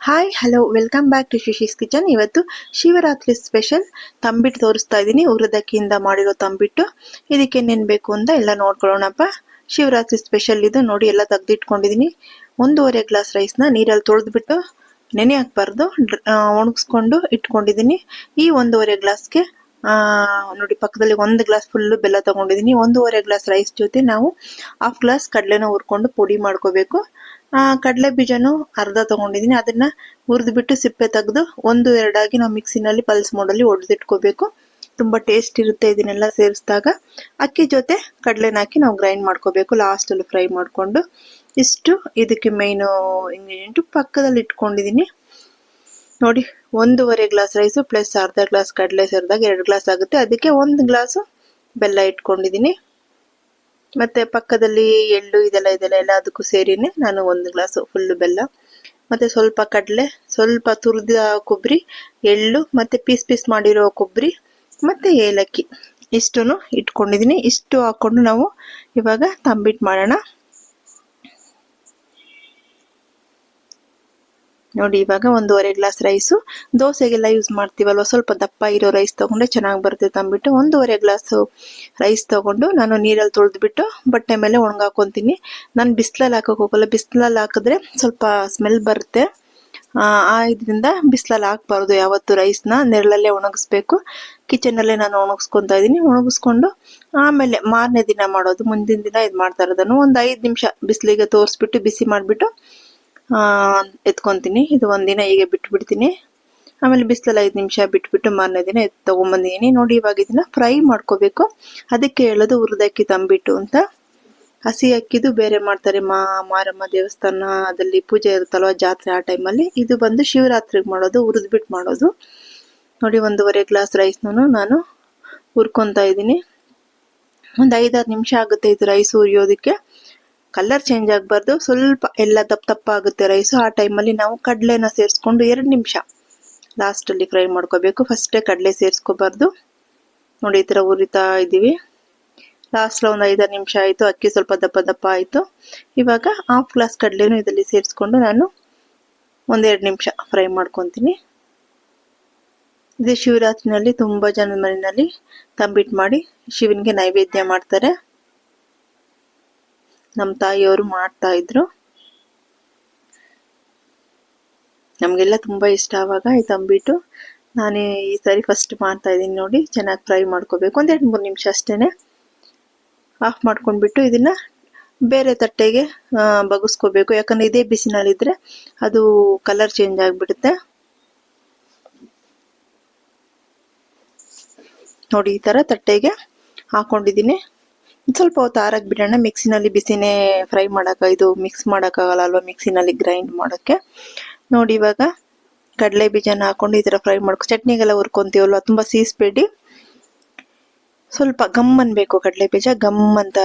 Hi hello welcome back to Shishi's kitchen ಇವತ್ತು Shivaratri special ತಂಬಿಟ್ಟು ತೋರಿಸ್ತಾ ಇದ್ದೀನಿ ಉರದಕ್ಕಿಯಿಂದ ಮಾಡಿರೋ ತಂಬಿಟ್ಟು. ಇದಕ್ಕೆ ಬೇಕು ಅಂತ ಎಲ್ಲ ನೋಡ್ಕೊಳ್ಳೋಣಪ್ಪ. ಶಿವರಾತ್ರಿ ಸ್ಪೆಷಲ್ ಇದು. ನೋಡಿ, ಎಲ್ಲ ತೆಗೆದಿಟ್ಕೊಂಡಿದ್ದೀನಿ ಒಂದೂವರೆ ಗ್ಲಾಸ್ ರೈಸ್ನ ನೀರಲ್ಲಿ ತೊಳೆದ್ಬಿಟ್ಟು, ನೆನೆ ಹಾಕ್ಬಾರ್ದು. ಒಣಗಿಸ್ಕೊಂಡು ಇಟ್ಕೊಂಡಿದ್ದೀನಿ ಈ ಒಂದೂವರೆ ಗ್ಲಾಸ್ಗೆ ನೋಡಿ, ಪಕ್ಕದಲ್ಲಿ ಒಂದು ಗ್ಲಾಸ್ ಫುಲ್ಲು ಬೆಲ್ಲ ತೊಗೊಂಡಿದ್ದೀನಿ ಒಂದೂವರೆ ಗ್ಲಾಸ್ ರೈಸ್ ಜೊತೆ ನಾವು ಹಾಫ್ ಗ್ಲಾಸ್ ಕಡಲೆನ ಹುರ್ಕೊಂಡು ಪುಡಿ ಮಾಡ್ಕೋಬೇಕು. ಕಡಲೆ ಬೀಜನು ಅರ್ಧ ತಗೊಂಡಿದ್ದೀನಿ ಅದನ್ನ ಹುರಿದ್ಬಿಟ್ಟು ಸಿಪ್ಪೆ ತೆಗೆದು ಒಂದು ಎರಡಾಗಿ ನಾವು ಮಿಕ್ಸಿನಲ್ಲಿ ಪಲ್ಸ್ ಮೋಡಲ್ಲಿ ಒಡೆದಿಟ್ಕೋಬೇಕು. ತುಂಬಾ ಟೇಸ್ಟ್ ಇರುತ್ತೆ ಇದನ್ನೆಲ್ಲ ಸೇರಿಸಿದಾಗ. ಅಕ್ಕಿ ಜೊತೆ ಕಡಲೆನ ಹಾಕಿ ನಾವು ಗ್ರೈಂಡ್ ಮಾಡ್ಕೋಬೇಕು ಲಾಸ್ಟಲ್ಲಿ ಫ್ರೈ ಮಾಡಿಕೊಂಡು. ಇಷ್ಟು ಇದಕ್ಕೆ ಮೇಯ್ನು ಇಂಗ್ರೀಡಿಯೆಂಟು ಪಕ್ಕದಲ್ಲಿ ಇಟ್ಕೊಂಡಿದ್ದೀನಿ ನೋಡಿ, ಒಂದೂವರೆ ಗ್ಲಾಸ್ ರೈಸು ಪ್ಲಸ್ ಅರ್ಧ ಗ್ಲಾಸ್ ಕಡಲೆ ಸೇರಿದಾಗ ಎರಡು ಗ್ಲಾಸ್ ಆಗುತ್ತೆ. ಅದಕ್ಕೆ ಒಂದು ಗ್ಲಾಸು ಬೆಲ್ಲ ಇಟ್ಕೊಂಡಿದ್ದೀನಿ ಮತ್ತೆ ಪಕ್ಕದಲ್ಲಿ ಎಳ್ಳು ಇದೆಲ್ಲ ಇದೆಲ್ಲ ಎಲ್ಲ ಅದಕ್ಕೂ ಸೇರಿನೇ ನಾನು ಒಂದು ಗ್ಲಾಸು ಫುಲ್ಲು ಬೆಲ್ಲ, ಮತ್ತೆ ಸ್ವಲ್ಪ ಕಡಲೆ, ಸ್ವಲ್ಪ ತುರಿದ ಕೊಬ್ಬರಿ, ಎಳ್ಳು, ಮತ್ತೆ ಪೀಸ್ ಪೀಸ್ ಮಾಡಿರೋ ಕೊಬ್ಬರಿ, ಮತ್ತೆ ಏಲಕ್ಕಿ. ಇಷ್ಟು ಇಟ್ಕೊಂಡಿದ್ದೀನಿ. ಇಷ್ಟು ಹಾಕೊಂಡು ನಾವು ಇವಾಗ ತಂಬಿಟ್ಟು ಮಾಡೋಣ. ನೋಡಿ, ಇವಾಗ ಒಂದೂವರೆ ಗ್ಲಾಸ್ ರೈಸು ದೋಸೆಗೆಲ್ಲ ಯೂಸ್ ಮಾಡ್ತೀವಲ್ವ? ಸ್ವಲ್ಪ ದಪ್ಪ ಇರೋ ರೈಸ್ ತೊಗೊಂಡೆ ಚೆನ್ನಾಗಿ ಬರುತ್ತೆ ಅಂದ್ಬಿಟ್ಟು ಒಂದೂವರೆ ಗ್ಲಾಸು ರೈಸ್ ತೊಗೊಂಡು ನಾನು ನೀರಲ್ಲಿ ತೊಳೆದ್ಬಿಟ್ಟು ಬಟ್ಟೆ ಮೇಲೆ ಒಣಗಾಕೊತೀನಿ. ನಾನು ಬಿಸಿಲಲ್ಲಿ ಹಾಕೋಕೆ ಹೋಗಲ್ಲ. ಬಿಸಿಲಲ್ಲಿ ಹಾಕಿದ್ರೆ ಸ್ವಲ್ಪ ಸ್ಮೆಲ್ ಬರುತ್ತೆ. ಆ ಇದರಿಂದ ಬಿಸಿಲಲ್ಲಿ ಹಾಕ್ಬಾರ್ದು ಯಾವತ್ತು ರೈಸ್ನ ನೆರಳಲ್ಲೇ ಒಣಗಿಸ್ಬೇಕು. ಕಿಚನಲ್ಲೇ ನಾನು ಒಣಗಿಸ್ಕೊತಾ ಇದ್ದೀನಿ. ಒಣಗಿಸ್ಕೊಂಡು ಆಮೇಲೆ ಮಾರನೇ ದಿನ ಮಾಡೋದು. ಮುಂದಿನ ದಿನ ಇದು ಮಾಡ್ತಾ ಇರೋದನ್ನು ಒಂದು ಐದು ನಿಮಿಷ ಬಿಸಿಲಿಗೆ ತೋರಿಸ್ಬಿಟ್ಟು ಬಿಸಿ ಮಾಡಿಬಿಟ್ಟು ಎತ್ಕೊತೀನಿ. ಇದು ಒಂದಿನ ಹೀಗೆ ಬಿಟ್ಬಿಡ್ತೀನಿ. ಆಮೇಲೆ ಬಿಸಿಲಲ್ಲಿ ಐದು ನಿಮಿಷ ಬಿಟ್ಬಿಟ್ಟು ಮಾರನೇ ದಿನ ಎತ್ ತೊಗೊಂಬಂದಿದ್ದೀನಿ ನೋಡಿ, ಇವಾಗ ಇದನ್ನ ಫ್ರೈ ಮಾಡ್ಕೋಬೇಕು. ಅದಕ್ಕೆ ಹೇಳೋದು ಹುರಿದಕ್ಕಿ ತಂಬಿಟ್ಟು ಅಂತ. ಹಸಿ ಅಕ್ಕಿದು ಬೇರೆ ಮಾಡ್ತಾರೆ ಮಾ, ಮಾರಮ್ಮ ದೇವಸ್ಥಾನದಲ್ಲಿ ಪೂಜೆ ಇರುತ್ತಲ್ವ ಜಾತ್ರೆ ಆ ಟೈಮಲ್ಲಿ. ಇದು ಬಂದು ಶಿವರಾತ್ರಿಗೆ ಮಾಡೋದು ಹುರಿದ್ಬಿಟ್ಟು ಮಾಡೋದು. ನೋಡಿ, ಒಂದೂವರೆ ಗ್ಲಾಸ್ ರೈಸ್ನೂ ನಾನು ಹುರ್ಕೊತಾ ಇದ್ದೀನಿ. ಒಂದು ಐದಾರು ನಿಮಿಷ ಆಗುತ್ತೆ ಇದು ರೈಸ್ ಹುರಿಯೋದಕ್ಕೆ. ಕಲರ್ ಚೇಂಜ್ ಆಗಬಾರ್ದು. ಸ್ವಲ್ಪ ಎಲ್ಲ ದಪ್ಪ ಆಗುತ್ತೆ ರೈಸು ಆ ಟೈಮಲ್ಲಿ ನಾವು ಕಡಲೆನ ಸೇರಿಸ್ಕೊಂಡು ಎರಡು ನಿಮಿಷ ಲಾಸ್ಟಲ್ಲಿ ಫ್ರೈ ಮಾಡ್ಕೋಬೇಕು. ಫಸ್ಟೇ ಕಡಲೆ ಸೇರಿಸ್ಕೋಬಾರ್ದು. ನೋಡಿ ಈ ಥರ ಉರಿತಾ ಇದ್ದೀವಿ. ಲಾಸ್ಟಲ್ಲಿ ಒಂದು ಐದಾರು ನಿಮಿಷ ಆಯಿತು. ಅಕ್ಕಿ ಸ್ವಲ್ಪ ದಪ್ಪ ದಪ್ಪ ಆಯಿತು. ಇವಾಗ ಹಾಫ್ ಗ್ಲಾಸ್ ಕಡಲೆನೂ ಇದರಲ್ಲಿ ಸೇರಿಸ್ಕೊಂಡು ನಾನು ಒಂದೆರಡು ನಿಮಿಷ ಫ್ರೈ ಮಾಡ್ಕೊತೀನಿ. ಇದು ಶಿವರಾತ್ರಿನಲ್ಲಿ, ತುಂಬ ಜನ ಮನೆಯಲ್ಲಿ ತಂಬಿಟ್ಟು ಮಾಡಿ ಶಿವನಿಗೆ ನೈವೇದ್ಯ ಮಾಡ್ತಾರೆ. ನಮ್ಮ ತಾಯಿಯವರು ಮಾಡ್ತಾ ಇದ್ರು. ನಮಗೆಲ್ಲ ತುಂಬಾ ಇಷ್ಟ ಆವಾಗ ಈ ತಂಬಿಟ್ಟು ನಾನು ಈ ಸರಿ ಫಸ್ಟ್ ಮಾಡ್ತಾ ಇದ್ದೀನಿ ನೋಡಿ, ಚೆನ್ನಾಗಿ ಫ್ರೈ ಮಾಡ್ಕೋಬೇಕು. ಒಂದೆರಡು ಮೂರು ನಿಮಿಷ ಅಷ್ಟೇ ಆಫ್ ಮಾಡ್ಕೊಂಡ್ಬಿಟ್ಟು ಇದನ್ನ ಬೇರೆ ತಟ್ಟೆಗೆ ಬಗಸ್ಕೋಬೇಕು. ಯಾಕಂದ್ರೆ ಇದೇ ಬಿಸಿನಲ್ಲಿದ್ದರೆ ಅದು ಕಲರ್ ಚೇಂಜ್ ಆಗಿಬಿಡುತ್ತೆ. ನೋಡಿ, ಈ ತರ ತಟ್ಟೆಗೆ ಹಾಕೊಂಡಿದ್ದೀನಿ. ಸ್ವಲ್ಪ ಹೊತ್ತು ಆರಕ್ಕೆ ಬಿಡೋಣ. ಮಿಕ್ಸಿನಲ್ಲಿ ಬಿಸಿನೇ ಫ್ರೈ ಮಾಡೋಕೆ, ಇದು ಮಿಕ್ಸ್ ಮಾಡೋಕ್ಕಾಗಲ್ಲ ಅಲ್ವಾ, ಮಿಕ್ಸಿನಲ್ಲಿ ಗ್ರೈಂಡ್ ಮಾಡೋಕ್ಕೆ. ನೋಡಿ ಇವಾಗ ಕಡಲೆ ಬೀಜನ ಹಾಕೊಂಡು ಈ ಥರ ಫ್ರೈ ಮಾಡ್ಕೊ, ಚಟ್ನಿಗೆಲ್ಲ ಹುರ್ಕೊಂತೀವಲ್ವ, ತುಂಬ ಸೀಸ್ಬೇಡಿ. ಸ್ವಲ್ಪ ಗಮ್ ಅನ್ಬೇಕು ಕಡಲೆ ಬೀಜ ಗಮ್ ಅಂತ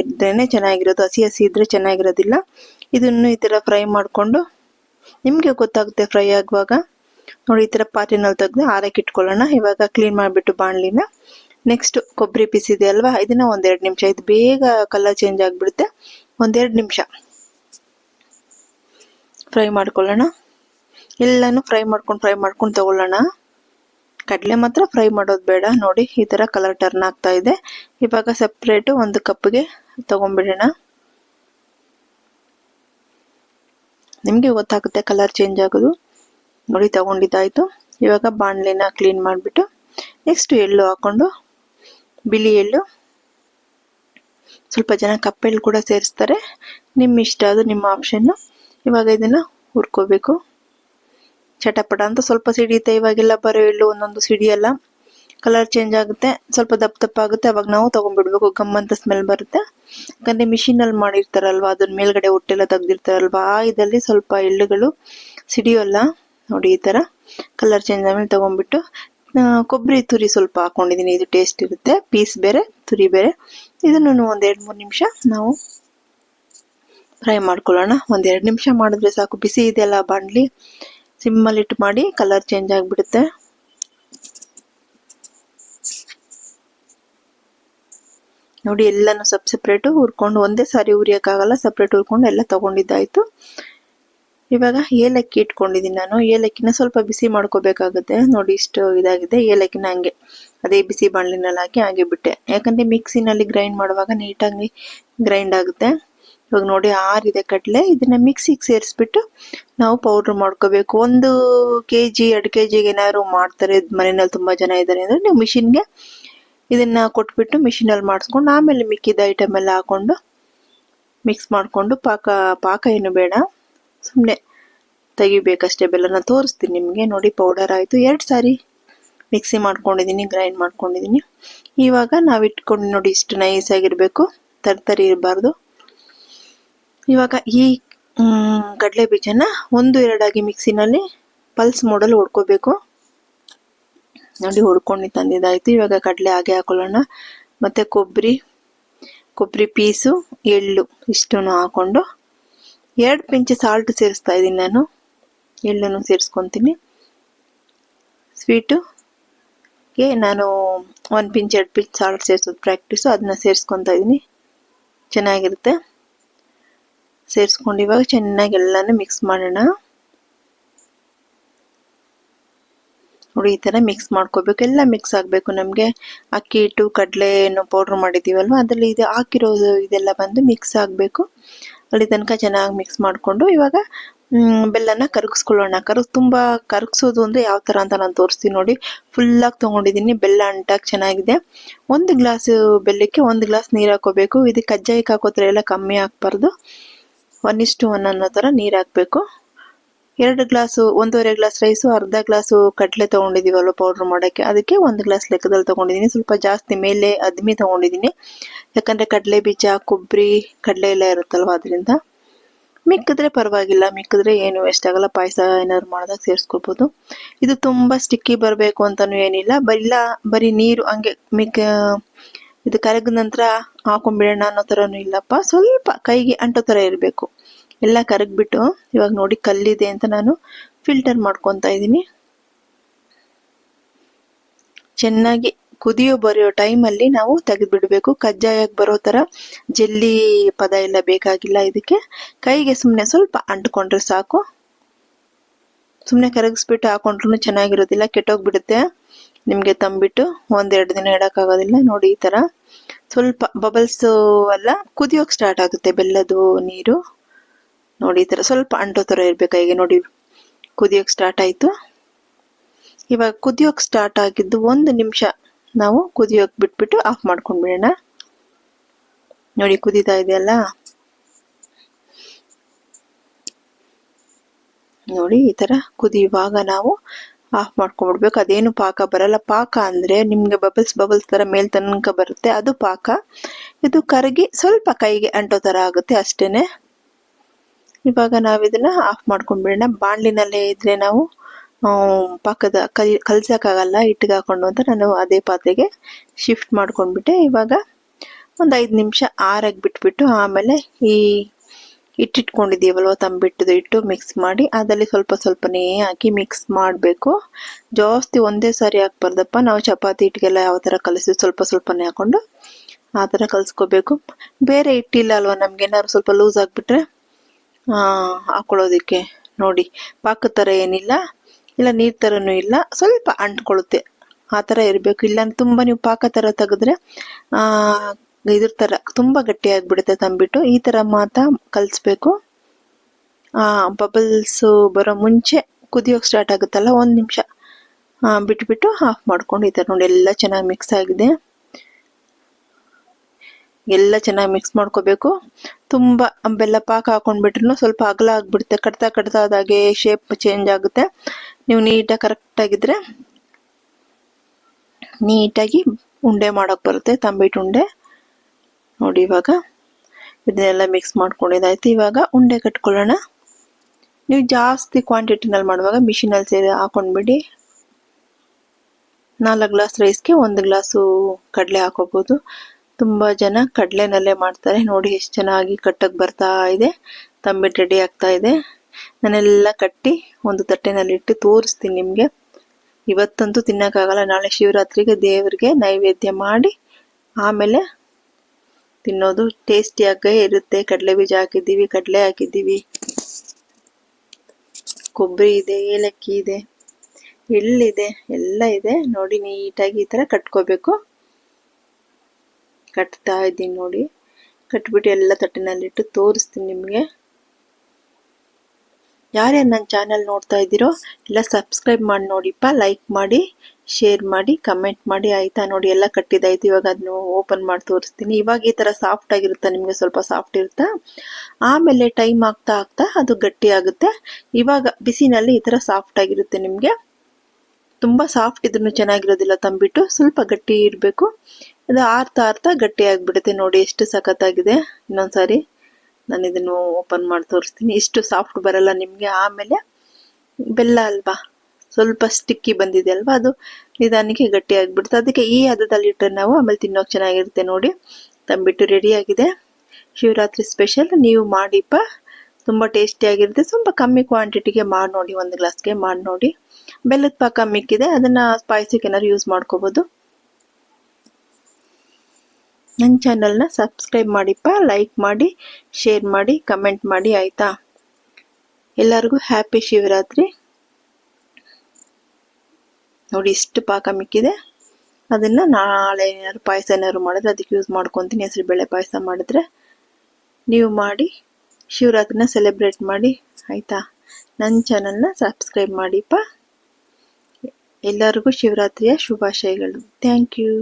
ಇದ್ರೇ ಚೆನ್ನಾಗಿರೋದು, ಹಸಿ ಹಸಿ ಇದ್ರೆ ಚೆನ್ನಾಗಿರೋದಿಲ್ಲ. ಇದನ್ನು ಈ ಥರ ಫ್ರೈ ಮಾಡಿಕೊಂಡು, ನಿಮಗೆ ಗೊತ್ತಾಗುತ್ತೆ ಫ್ರೈ ಆಗುವಾಗ. ನೋಡಿ ಈ ಥರ ಪಾತ್ರೆನಲ್ಲಿ ತೆಗೆದು ಆರಕ್ಕೆ ಇಟ್ಕೊಳ್ಳೋಣ. ಇವಾಗ ಕ್ಲೀನ್ ಮಾಡಿಬಿಟ್ಟು ಬಾಣಲಿನ. ನೆಕ್ಸ್ಟ್ ಕೊಬ್ಬರಿ ಪೀಸ್ ಇದೆ ಅಲ್ವಾ? ಇದನ್ನ ಒಂದೆರಡು ನಿಮಿಷ. ಇದು ಬೇಗ ಕಲರ್ ಚೇಂಜ್ ಆಗಿಬಿಡುತ್ತೆ. ಒಂದೆರಡು ನಿಮಿಷ. ಫ್ರೈ ಮಾಡ್ಕೊಳ್ಳೋಣ. ಎಲ್ಲನೂ ಫ್ರೈ ಮಾಡ್ಕೊಂಡು ಫ್ರೈ ಮಾಡ್ಕೊಂಡು ತಗೊಳ್ಳೋಣ. ಕಡಲೆ ಮಾತ್ರ ಫ್ರೈ ಮಾಡೋದು ಬೇಡ. ನೋಡಿ, ಈ ಥರ ಕಲರ್ ಟರ್ನ್ ಆಗ್ತಾ ಇದೆ. ಇವಾಗ ಸಪ್ರೇಟು ಒಂದು ಕಪ್ಗೆ ತಗೊಂಡ್ಬಿಡೋಣ. ನಿಮಗೆ ಗೊತ್ತಾಗುತ್ತೆ ಕಲರ್ ಚೇಂಜ್ ಆಗೋದು. ನೋಡಿ, ತಗೊಂಡಿದ್ದಾಯಿತು. ಇವಾಗ ಬಾಣಲೆನ ಕ್ಲೀನ್ ಮಾಡಿಬಿಟ್ಟು ನೆಕ್ಸ್ಟ್ ಎಳ್ಳು ಹಾಕೊಂಡು ಬಿಳಿ ಎಳ್ಳು. ಸ್ವಲ್ಪ ಜನ ಕಪ್ಪೆಳ್ಳು ಕೂಡ ಸೇರಿಸ್ತಾರೆ. ನಿಮ್ಮ ಇಷ್ಟ ಅದು ನಿಮ್ಮ ಆಪ್ಷನ್ನು ಇವಾಗ ಇದನ್ನು ಹುರ್ಕೋಬೇಕು. ಚಟಪಟ ಅಂತ ಸ್ವಲ್ಪ ಸಿಡಿಯುತ್ತೆ. ಇವಾಗೆಲ್ಲ ಬರೋ ಎಳ್ಳು ಒಂದೊಂದು ಸಿಡಿಯಲ್ಲ. ಕಲರ್ ಚೇಂಜ್ ಆಗುತ್ತೆ. ಸ್ವಲ್ಪ ದಪ್ಪ ದಪ್ಪ ಆಗುತ್ತೆ. ಅವಾಗ ನಾವು ತೊಗೊಂಡ್ಬಿಡ್ಬೇಕು. ಗಮ್ಮಂತ ಸ್ಮೆಲ್ ಬರುತ್ತೆ. ಯಾಕಂದರೆ ಮಿಷಿನಲ್ಲಿ ಮಾಡಿರ್ತಾರಲ್ವ? ಅದನ್ನ ಮೇಲ್ಗಡೆ ಹೊಟ್ಟೆಲ್ಲ ತೆಗ್ದಿರ್ತಾರಲ್ವ? ಆ ಇದರಲ್ಲಿ ಸ್ವಲ್ಪ ಎಳ್ಳುಗಳು ಸಿಡಿಯೋಲ್ಲ. ನೋಡಿ ಈ ಥರ ಕಲರ್ ಚೇಂಜ್ ಆಮೇಲೆ ತೊಗೊಂಡ್ಬಿಟ್ಟು ಕೊಬ್ಬರಿ ತುರಿ ಸ್ವಲ್ಪ ಹಾಕೊಂಡಿದ್ದೀನಿ. ಇದು ಟೇಸ್ಟ್ ಇರುತ್ತೆ. ಪೀಸ್ ಬೇರೆ, ತುರಿ ಬೇರೆ. ಇದನ್ನು ಒಂದು ಎರಡು ಮೂರು ನಿಮಿಷ ನಾವು ಫ್ರೈ ಮಾಡ್ಕೊಳ್ಳೋಣ. ಒಂದೆರಡು ನಿಮಿಷ ಮಾಡಿದ್ರೆ ಸಾಕು. ಬಿಸಿ ಇದೆಯಲ್ಲ ಬಾಣಲಿ. ಸಿಮ್ಮಲ್ಲಿ ಇಟ್ಟು ಮಾಡಿ ಕಲರ್ ಚೇಂಜ್ ಆಗಿಬಿಡುತ್ತೆ. ನೋಡಿ, ಎಲ್ಲನೂ ಸಪ್ ಸಪ್ರೇಟು ಹುರ್ಕೊಂಡು, ಒಂದೇ ಸಾರಿ ಉರಿಯೋಕ್ಕಾಗಲ್ಲ ಸಪ್ರೇಟ್ ಹುರ್ಕೊಂಡು ಎಲ್ಲ ತಗೊಂಡಿದ್ದಾಯ್ತು. ಇವಾಗ ಏಲಕ್ಕಿ ಇಟ್ಕೊಂಡಿದ್ದೀನಿ ನಾನು. ಏಲಕ್ಕಿನ ಸ್ವಲ್ಪ ಬಿಸಿ ಮಾಡ್ಕೋಬೇಕಾಗುತ್ತೆ. ನೋಡಿ ಇಷ್ಟು ಇದಾಗಿದೆ. ಏಲಕ್ಕಿನ ಹಂಗೆ ಅದೇ ಬಿಸಿ ಬಾಣಲಿನಲ್ಲಿ ಹಾಕಿ ಹಾಗೆ ಬಿಟ್ಟೆ. ಯಾಕಂದರೆ ಮಿಕ್ಸಿನಲ್ಲಿ ಗ್ರೈಂಡ್ ಮಾಡುವಾಗ ನೀಟಾಗಿ ಗ್ರೈಂಡ್ ಆಗುತ್ತೆ. ಇವಾಗ ನೋಡಿ ಆರಿದೆ ಕಡಲೆ. ಇದನ್ನು ಮಿಕ್ಸಿಗೆ ಸೇರಿಸ್ಬಿಟ್ಟು ನಾವು ಪೌಡ್ರ್ ಮಾಡ್ಕೋಬೇಕು. ಒಂದು ಕೆ ಜಿ ಎರಡು ಕೆ ಜಿಗೆ ಏನಾದ್ರು ಮಾಡ್ತಾರೆ. ಮನೆಯಲ್ಲಿ ತುಂಬ ಜನ ಇದ್ದಾರೆ ಅಂದರೆ ನೀವು ಮಿಷಿನ್ಗೆ ಇದನ್ನ ಕೊಟ್ಬಿಟ್ಟು ಮಿಷಿನಲ್ಲಿ ಮಾಡಿಸ್ಕೊಂಡು ಆಮೇಲೆ ಮಿಕ್ಕಿದ ಐಟಮ್ ಎಲ್ಲ ಹಾಕೊಂಡು ಮಿಕ್ಸ್ ಮಾಡಿಕೊಂಡು ಪಾಕ ಪಾಕ ಏನು ಬೇಡ. ಸುಮ್ಮನೆ ತೆಗಿಬೇಕಷ್ಟೇ ಬೆಲ್ಲನ ತೋರಿಸ್ತೀನಿ ನಿಮಗೆ. ನೋಡಿ ಪೌಡರ್ ಆಯಿತು. ಎರಡು ಸಾರಿ ಮಿಕ್ಸಿ ಮಾಡ್ಕೊಂಡಿದ್ದೀನಿ ಗ್ರೈಂಡ್ ಮಾಡ್ಕೊಂಡಿದ್ದೀನಿ ಇವಾಗ ನಾವು ಇಟ್ಕೊಂಡು ನೋಡಿ, ಇಷ್ಟು ನೈಸ್ ಆಗಿರಬೇಕು. ತರ್ತರಿ ಇರಬಾರ್ದು. ಇವಾಗ ಈ ಕಡಲೆ ಬೀಜನ ಒಂದು ಎರಡಾಗಿ ಮಿಕ್ಸಿನಲ್ಲಿ ಪಲ್ಸ್ ಮೋಡಲ್ಲಿ ಹೊಡ್ಕೋಬೇಕು. ನೋಡಿ, ಹೊಡ್ಕೊಂಡು ತಂದಿದ್ದಾಯಿತು. ಇವಾಗ ಕಡಲೆ ಹಾಗೆ ಹಾಕೊಳ್ಳೋಣ. ಮತ್ತು ಕೊಬ್ಬರಿ ಕೊಬ್ಬರಿ ಪೀಸು, ಎಳ್ಳು ಇಷ್ಟನ್ನು ಹಾಕೊಂಡು ಎರಡು ಪಿಂಚ್ ಸಾಲ್ಟ್ ಸೇರಿಸ್ತಾ ಇದ್ದೀನಿ ನಾನು. ಎಳ್ಳನ್ನು ಸೇರಿಸ್ಕೊತೀನಿ. ಸ್ವೀಟು ಗೆ ನಾನು ಒಂದು ಪಿಂಚ್, ಎರಡು ಪಿಂಚ್ ಸಾಲ್ಟ್ ಸೇರಿಸೋದು ಪ್ರಾಕ್ಟೀಸು ಅದನ್ನ ಸೇರಿಸ್ಕೊತಾ ಇದ್ದೀನಿ. ಚೆನ್ನಾಗಿರುತ್ತೆ. ಸೇರಿಸ್ಕೊಂಡು ಇವಾಗ ಚೆನ್ನಾಗಿ ಎಲ್ಲನೂ ಮಿಕ್ಸ್ ಮಾಡೋಣ. ನೋಡಿ, ಈ ಥರ ಮಿಕ್ಸ್ ಮಾಡ್ಕೋಬೇಕು. ಎಲ್ಲ ಮಿಕ್ಸ್ ಆಗಬೇಕು ನಮಗೆ. ಅಕ್ಕಿ, ಹಿಟ್ಟು ಕಡಲೆ ಏನು ಪೌಡ್ರ್ ಮಾಡಿದ್ದೀವಲ್ವ? ಅದರಲ್ಲಿ ಇದು ಹಾಕಿರೋದು ಇದೆಲ್ಲ ಬಂದು ಮಿಕ್ಸ್ ಆಗಬೇಕು. ಅಲ್ಲಿ ತನಕ ಚೆನ್ನಾಗಿ ಮಿಕ್ಸ್ ಮಾಡಿಕೊಂಡು ಇವಾಗ ಬೆಲ್ಲನ ಕರಗಿಸ್ಕೊಳ್ಳೋಣ. ಕರಗ್, ತುಂಬ ಕರಗಿಸೋದು ಅಂದರೆ ಯಾವ ಥರ ಅಂತ ನಾನು ತೋರಿಸ್ತೀನಿ ನೋಡಿ. ಫುಲ್ಲಾಗಿ ತೊಗೊಂಡಿದ್ದೀನಿ ಬೆಲ್ಲ ಅಂಟಾಗಿ ಚೆನ್ನಾಗಿದೆ. ಒಂದು ಗ್ಲಾಸ್ ಬೆಲ್ಲಕ್ಕೆ ಒಂದು ಗ್ಲಾಸ್ ನೀರು ಹಾಕೋಬೇಕು ಇದು ಕಜ್ಜಾಯಕ್ಕೆ ಹಾಕೋತ್ರ ಎಲ್ಲ ಕಮ್ಮಿ ಹಾಕ್ಬಾರ್ದು ಒನ್ ಇಷ್ಟು ಒನ್ ಅನ್ನೋ ಥರ ನೀರು ಹಾಕಬೇಕು. ಎರಡು ಗ್ಲಾಸು, ಒಂದೂವರೆ ಗ್ಲಾಸ್ ರೈಸು ಅರ್ಧ ಗ್ಲಾಸು ಕಡಲೆ ತೊಗೊಂಡಿದ್ದೀವಲ್ವ ಪೌಡ್ರ್ ಮಾಡೋಕ್ಕೆ ಅದಕ್ಕೆ ಒಂದು ಗ್ಲಾಸ್ ಲೆಕ್ಕದಲ್ಲಿ ತೊಗೊಂಡಿದ್ದೀನಿ. ಸ್ವಲ್ಪ ಜಾಸ್ತಿ ಮೇಲೆ ಅದ್ಮಿ ತೊಗೊಂಡಿದ್ದೀನಿ. ಯಾಕಂದರೆ ಕಡಲೆ ಬೀಜ, ಕೊಬ್ಬರಿ, ಕಡಲೆ ಎಲ್ಲ ಇರುತ್ತಲ್ವ ಅದರಿಂದ. ಮಿಕ್ಕಿದ್ರೆ ಪರವಾಗಿಲ್ಲ. ಮಿಕ್ಕಿದ್ರೆ ಏನು ವೇಸ್ಟ್ ಆಗಲ್ಲ. ಪಾಯಸ ಏನಾದ್ರು ಮಾಡಿದಾಗ ಸೇರಿಸ್ಕೋಬೋದು. ಇದು ತುಂಬ ಸ್ಟಿಕ್ಕಿ ಬರಬೇಕು ಅಂತಲೂ ಏನಿಲ್ಲ. ಬರಿಲ್ಲ ಬರೀ ನೀರು ಹಂಗೆ ಮಿಕ್ಕ ಇದು ಕರಗಿದ ನಂತರ ಹಾಕೊಂಡ್ಬಿಡೋಣ ಅನ್ನೋ ಥರನೂ ಇಲ್ಲಪ್ಪ. ಸ್ವಲ್ಪ ಕೈಗೆ ಅಂಟೋ ಥರ ಇರಬೇಕು. ಎಲ್ಲ ಕರಗ್ಬಿಟ್ಟು ಇವಾಗ ನೋಡಿ ಕಲ್ಲಿದೆ ಅಂತ ನಾನು ಫಿಲ್ಟರ್ ಮಾಡ್ಕೊತಾ ಇದ್ದೀನಿ. ಚೆನ್ನಾಗಿ ಕುದಿಯೋ ಬರೆಯೋ ಟೈಮಲ್ಲಿ ನಾವು ತೆಗೆದುಬಿಡಬೇಕು. ಕಜ್ಜಾಯಕ್ಕೆ ಬರೋ ಥರ ಜೆಲ್ಲಿ ಪದ ಎಲ್ಲ ಬೇಕಾಗಿಲ್ಲ ಇದಕ್ಕೆ. ಕೈಗೆ ಸುಮ್ಮನೆ ಸ್ವಲ್ಪ ಅಂಟ್ಕೊಂಡ್ರೆ ಸಾಕು. ಸುಮ್ಮನೆ ಕರಗಿಸ್ಬಿಟ್ಟು ಹಾಕೊಂಡ್ರು ಚೆನ್ನಾಗಿರೋದಿಲ್ಲ, ಕೆಟ್ಟೋಗ್ಬಿಡುತ್ತೆ. ನಿಮಗೆ ತಂಬಿಟ್ಟು ಒಂದೆರಡು ದಿನ ಇಡೋಕ್ಕಾಗೋದಿಲ್ಲ, ನೋಡಿ ಈ ಥರ ಸ್ವಲ್ಪ ಬಬಲ್ಸ್ ಎಲ್ಲ ಕುದಿಯೋಕೆ ಸ್ಟಾರ್ಟ್ ಆಗುತ್ತೆ ಬೆಲ್ಲದು ನೀರು. ನೋಡಿ, ಈ ಥರ ಸ್ವಲ್ಪ ಅಂಟೋ ಥರ ಇರಬೇಕು. ಈಗ ನೋಡಿ, ಕುದಿಯೋಕೆ ಸ್ಟಾರ್ಟ್ ಆಯಿತು. ಇವಾಗ ಕುದಿಯೋಕೆ ಸ್ಟಾರ್ಟ್ ಆಗಿದ್ದು ಒಂದು ನಿಮಿಷ ನಾವು ಕುದಿಯೋಕೆ ಬಿಟ್ಬಿಟ್ಟು ಆಫ್ ಮಾಡ್ಕೊಂಡ್ಬಿಡೋಣ ನೋಡಿ, ಕುದೀತಾ ಇದೆಯಲ್ಲ? ನೋಡಿ, ಈ ಥರ ಕುದಿಯುವಾಗ ನಾವು ಆಫ್ ಮಾಡ್ಕೊಂಡ್ಬಿಡ್ಬೇಕು ಅದೇನು ಪಾಕ ಬರಲ್ಲ. ಪಾಕ ಅಂದರೆ ನಿಮಗೆ ಬಬಲ್ಸ್ ಬಬಲ್ಸ್ ಥರ ಮೇಲ್ ತನಕ ಬರುತ್ತೆ. ಅದು ಪಾಕ. ಇದು ಕರಗಿ ಸ್ವಲ್ಪ ಕೈಗೆ ಅಂಟೋ ಥರ ಆಗುತ್ತೆ ಅಷ್ಟೇನೆ. ಇವಾಗ ನಾವು ಇದನ್ನ ಆಫ್ ಮಾಡ್ಕೊಂಡ್ಬಿಡೋಣ. ಬಾಣಲಿನಲ್ಲೇ ಇದ್ರೆ ನಾವು ಪಕ್ಕದ ಕಲ್, ಕಲ್ಸಕ್ಕಾಗಲ್ಲ ಹಿಟ್ಟಿಗೆ ಹಾಕೊಂಡು ಅಂತ ನಾನು ಅದೇ ಪಾತ್ರೆಗೆ ಶಿಫ್ಟ್ ಮಾಡ್ಕೊಂಡ್ಬಿಟ್ಟೆ. ಇವಾಗ ಒಂದು ಐದು ನಿಮಿಷ ಆರಾಗಿ ಬಿಟ್ಬಿಟ್ಟು ಆಮೇಲೆ ಈ ಹಿಟ್ಟಿಟ್ಕೊಂಡಿದ್ದೀವಲ್ವ ತಂಬಿಟ್ಟದು ಇಟ್ಟು ಮಿಕ್ಸ್ ಮಾಡಿ, ಅದರಲ್ಲಿ ಸ್ವಲ್ಪ ಸ್ವಲ್ಪನೇ ಹಾಕಿ ಮಿಕ್ಸ್ ಮಾಡಬೇಕು. ಜಾಸ್ತಿ ಒಂದೇ ಸಾರಿ ಹಾಕ್ಬಾರ್ದಪ್ಪ. ನಾವು ಚಪಾತಿ ಹಿಟ್ಟಿಗೆಲ್ಲ ಯಾವ ಥರ ಕಲಿಸಿ ಸ್ವಲ್ಪ ಸ್ವಲ್ಪನೇ ಹಾಕೊಂಡು ಆ ಥರ ಕಲಿಸ್ಕೋಬೇಕು. ಬೇರೆ ಹಿಟ್ಟಿಲ್ಲ ಅಲ್ವಾ ನಮ್ಗೆ? ಏನಾದ್ರು ಸ್ವಲ್ಪ ಲೂಸ್ ಆಗಿಬಿಟ್ರೆ ಹಾಕೊಳ್ಳೋದಕ್ಕೆ ನೋಡಿ. ಪಾಕ ಥರ ಏನಿಲ್ಲ, ಇಲ್ಲ ನೀರು ಥರನೂ ಇಲ್ಲ, ಸ್ವಲ್ಪ ಅಂಟ್ಕೊಳ್ಳುತ್ತೆ. ಆ ಥರ ಇರಬೇಕು. ಇಲ್ಲ ತುಂಬ ನೀವು ಪಾಕ ಥರ ತೆಗೆದ್ರೆ ಇದ್ರ ಥರ ತುಂಬ ಗಟ್ಟಿಯಾಗಿಬಿಡುತ್ತೆ ತಂಬಿಟ್ಟು ಈ ಥರ ಮಾತ್ರ ಕಲಿಸ್ಬೇಕು. ಬಬಲ್ಸು ಬರೋ ಮುಂಚೆ ಕುದಿಯೋಕೆ ಸ್ಟಾರ್ಟ್ ಆಗುತ್ತಲ್ಲ, ಒಂದು ನಿಮಿಷ ಬಿಟ್ಬಿಟ್ಟು ಆಫ್ ಮಾಡ್ಕೊಂಡು ಈ ಥರ ನೋಡಿ. ಎಲ್ಲ ಚೆನ್ನಾಗಿ ಮಿಕ್ಸ್ ಆಗಿದೆ. ಎಲ್ಲ ಚೆನ್ನಾಗಿ ಮಿಕ್ಸ್ ಮಾಡ್ಕೋಬೇಕು. ತುಂಬ ಬೆಲ್ಲ ಪಾಕ ಹಾಕೊಂಡ್ಬಿಟ್ರು ಸ್ವಲ್ಪ ಅಗಲ ಆಗಿಬಿಡುತ್ತೆ. ಕಟ್ತಾ ಕಟ್ತಾ ಆದಾಗೆ ಶೇಪ್ ಚೇಂಜ್ ಆಗುತ್ತೆ. ನೀವು ನೀಟಾಗಿ ಕರೆಕ್ಟಾಗಿದ್ದರೆ ನೀಟಾಗಿ ಉಂಡೆ ಮಾಡೋಕೆ ಬರುತ್ತೆ, ತಂಬಿಟ್ಟು ಉಂಡೆ. ನೋಡಿ ಇವಾಗ ಇದನ್ನೆಲ್ಲ ಮಿಕ್ಸ್ ಮಾಡ್ಕೊಂಡಿದ್ದಾಯ್ತು ಇವಾಗ ಉಂಡೆ ಕಟ್ಕೊಳ್ಳೋಣ. ನೀವು ಜಾಸ್ತಿ ಕ್ವಾಂಟಿಟಿನಲ್ಲಿ ಮಾಡುವಾಗ ಮಿಷಿನಲ್ಲಿ ಸೇರಿ ಹಾಕೊಂಡ್ಬಿಡಿ. ನಾಲ್ಕು ಗ್ಲಾಸ್ ರೈಸ್ಗೆ ಒಂದು ಗ್ಲಾಸು ಕಡಲೆ ಹಾಕೋಬೋದು. ತುಂಬ ಜನ ಕಡಲೆನಲ್ಲೇ ಮಾಡ್ತಾರೆ. ನೋಡಿ ಎಷ್ಟು ಚೆನ್ನಾಗಿ ಕಟ್ಟಕ್ಕೆ ಬರ್ತಾ ಇದೆ. ತಂಬಿಟ್ಟು ರೆಡಿ ಆಗ್ತಾ ಇದೆ. ನಾನೆಲ್ಲ ಕಟ್ಟಿ ಒಂದು ತಟ್ಟೆನಲ್ಲಿ ಇಟ್ಟು ತೋರಿಸ್ತೀನಿ ನಿಮಗೆ. ಇವತ್ತಂತೂ ತಿನ್ನೋಕ್ಕಾಗಲ್ಲ. ನಾಳೆ ಶಿವರಾತ್ರಿಗೆ ದೇವರಿಗೆ ನೈವೇದ್ಯ ಮಾಡಿ ಆಮೇಲೆ ತಿನ್ನೋದು. ಟೇಸ್ಟಿಯಾಗೇ ಇರುತ್ತೆ. ಕಡಲೆ ಬೀಜ ಹಾಕಿದ್ದೀವಿ, ಕಡಲೆ ಹಾಕಿದ್ದೀವಿ. ಕೊಬ್ಬರಿ ಇದೆ, ಏಲಕ್ಕಿ ಇದೆ, ಎಳ್ಳಿದೆ, ಎಲ್ಲ ಇದೆ. ನೋಡಿ ನೀಟಾಗಿ ಈ ಥರ ಕಟ್ಕೋಬೇಕು. ಕಟ್ತಾ ಇದ್ದೀನಿ ನೋಡಿ. ಕಟ್ಬಿಟ್ಟು ಎಲ್ಲ ತಟ್ಟಿನಲ್ಲಿಟ್ಟು ತೋರಿಸ್ತೀನಿ ನಿಮಗೆ. ಯಾರ್ಯಾರು ನನ್ನ ಚಾನಲ್ ನೋಡ್ತಾ ಇದ್ದೀರೋ ಎಲ್ಲ ಸಬ್ಸ್ಕ್ರೈಬ್ ಮಾಡಿ ನೋಡಿಪ್ಪ, ಲೈಕ್ ಮಾಡಿ, ಶೇರ್ ಮಾಡಿ, ಕಮೆಂಟ್ ಮಾಡಿ. ಆಯ್ತಾ ನೋಡಿ, ಎಲ್ಲ ಕಟ್ಟಿದ್ದಾಯ್ತು ಇವಾಗ ಅದನ್ನು ಓಪನ್ ಮಾಡಿ ತೋರಿಸ್ತೀನಿ. ಇವಾಗ ಈ ಥರ ಸಾಫ್ಟ್ ಆಗಿರುತ್ತೆ? ನಿಮಗೆ ಸ್ವಲ್ಪ ಸಾಫ್ಟ್ ಇರುತ್ತಾ? ಆಮೇಲೆ ಟೈಮ್ ಆಗ್ತಾ ಆಗ್ತಾ ಅದು ಗಟ್ಟಿ ಆಗುತ್ತೆ. ಇವಾಗ ಬಿಸಿನಲ್ಲಿ ಈ ಥರ ಸಾಫ್ಟ್ ಆಗಿರುತ್ತೆ ನಿಮಗೆ. ತುಂಬ ಸಾಫ್ಟ್ ಇದ್ರೂ ಚೆನ್ನಾಗಿರೋದಿಲ್ಲ ತಂಬಿಟ್ಟು. ಸ್ವಲ್ಪ ಗಟ್ಟಿ ಇರಬೇಕು. ಅದು ಆರ್ತಾ ಆರ್ತಾ ಗಟ್ಟಿಯಾಗಿಬಿಡುತ್ತೆ ನೋಡಿ, ಎಷ್ಟು ಸಖತ್ತಾಗಿದೆ. ಇನ್ನೊಂದ್ಸಾರಿ ನಾನು ಇದನ್ನು ಓಪನ್ ಮಾಡಿ ತೋರಿಸ್ತೀನಿ. ಇಷ್ಟು ಸಾಫ್ಟ್ ಬರಲ್ಲ ನಿಮಗೆ, ಆಮೇಲೆ ಬೆಲ್ಲ ಅಲ್ವಾ? ಸ್ವಲ್ಪ ಸ್ಟಿಕ್ಕಿ ಬಂದಿದೆ ಅಲ್ವಾ? ಅದು ನಿಧಾನಕ್ಕೆ ಗಟ್ಟಿ ಆಗಿಬಿಡುತ್ತೆ. ಅದಕ್ಕೆ ಈ ಹದದಲ್ಲಿ ಇಟ್ಟರೆ ನಾವು ಆಮೇಲೆ ತಿನ್ನೋಕೆ ಚೆನ್ನಾಗಿರುತ್ತೆ ನೋಡಿ. ತಂಬಿಟ್ಟು ರೆಡಿಯಾಗಿದೆ ಶಿವರಾತ್ರಿ ಸ್ಪೆಷಲ್ ನೀವು ಮಾಡಿಪ್ಪ. ತುಂಬ ಟೇಸ್ಟಿಯಾಗಿರುತ್ತೆ ಸ್ವಲ್ಪ ಕಮ್ಮಿ ಕ್ವಾಂಟಿಟಿಗೆ ಮಾಡಿ ನೋಡಿ, ಒಂದು ಗ್ಲಾಸ್ಗೆ ಮಾಡಿ ನೋಡಿ. ಬೆಲ್ಲದ ಪಾಕ ಮಿಕ್ಕಿದೆ. ಅದನ್ನು ಸ್ಪೈಸಿಗೆ ಏನಾದ್ರು ಯೂಸ್ ಮಾಡ್ಕೋಬೋದು. ನನ್ನ ಚಾನಲ್ನ ಸಬ್ಸ್ಕ್ರೈಬ್ ಮಾಡಿಪ್ಪ, ಲೈಕ್ ಮಾಡಿ, ಶೇರ್ ಮಾಡಿ, ಕಮೆಂಟ್ ಮಾಡಿ, ಆಯಿತಾ? ಎಲ್ಲರಿಗೂ ಹ್ಯಾಪಿ ಶಿವರಾತ್ರಿ. ನೋಡಿ, ಇಷ್ಟು ಪಾಕ ಮಿಕ್ಕಿದೆ. ಅದನ್ನು ನಾಳೆ ಏನಾದ್ರು ಪಾಯಸ ಏನಾದ್ರು ಮಾಡಿದ್ರೆ ಅದಕ್ಕೆ ಯೂಸ್ ಮಾಡ್ಕೊತೀನಿ. ಹೆಸರು ಬೇಳೆ ಪಾಯಸ ಮಾಡಿದ್ರೆ ನೀವು ಮಾಡಿ, ಶಿವರಾತ್ರಿನ ಸೆಲೆಬ್ರೇಟ್ ಮಾಡಿ, ಆಯಿತಾ? ನನ್ನ ಚಾನಲ್ನ ಸಬ್ಸ್ಕ್ರೈಬ್ ಮಾಡಿಪ್ಪ. ಎಲ್ಲರಿಗೂ ಶಿವರಾತ್ರಿಯ ಶುಭಾಶಯಗಳು. Thank you